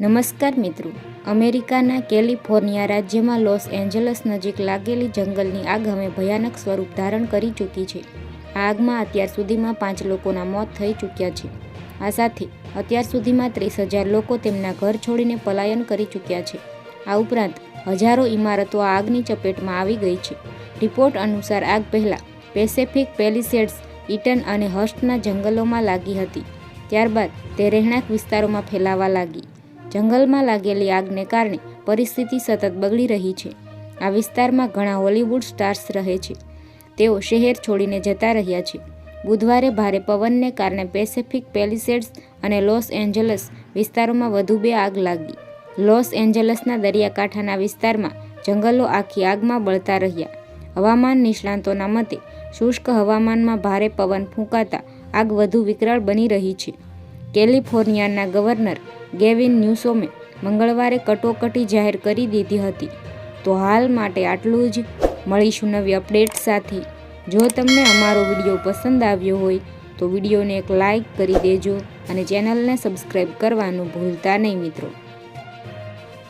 નમસ્કાર મિત્રો. અમેરિકાના કેલિફોર્નિયા રાજ્યમાં લોસ એન્જલસ નજીક લાગેલી જંગલની આગ હવે ભયાનક સ્વરૂપ ધારણ કરી ચૂકી છે. આ આગમાં અત્યાર સુધીમાં પાંચ લોકોના મોત થઈ ચૂક્યા છે. આ સાથે અત્યાર સુધીમાં ત્રીસ હજાર લોકો તેમના ઘર છોડીને પલાયન કરી ચૂક્યા છે. આ ઉપરાંત હજારો ઇમારતો આગની ચપેટમાં આવી ગઈ છે. રિપોર્ટ અનુસાર આગ પહેલાં પેસેફિક પેલિસેડ્સ ઇટન અને હસ્ટના જંગલોમાં લાગી હતી. ત્યારબાદ તે રહેણાંક વિસ્તારોમાં ફેલાવા લાગી. જંગલમાં લાગેલી આગને કારણે પરિસ્થિતિ સતત બગડી રહી છે. આ વિસ્તારમાં ઘણા હોલિવૂડ સ્ટાર્સ રહે છે. તેઓ શહેર છોડીને જતા રહ્યા છે. બુધવારે ભારે પવનને કારણે પેસેફિક પેલિસેડ્સ અને લોસ એન્જલસ વિસ્તારોમાં વધુ બે આગ લાગી. લોસ એન્જલસના દરિયાકાંઠાના વિસ્તારમાં જંગલો આખી આગમાં બળતા રહ્યા. હવામાન નિષ્ણાંતોના મતે, શુષ્ક હવામાનમાં ભારે પવન ફૂંકાતા આગ વધુ વિકરાળ બની રહી છે. કેલિફોર્નિયાના ગવર્નર ગેવિન ન્યૂસોમે મંગળવારે કટોકટી જાહેર કરી દીધી હતી. તો હાલ માટે આટલું જ. મળીશું નવી અપડેટ સાથે. જો તમને અમારો વીડિયો પસંદ આવ્યો હોય, તો વિડીયોને એક લાઇક કરી દેજો અને ચેનલને સબસ્ક્રાઈબ કરવાનું ભૂલતા નહીં મિત્રો.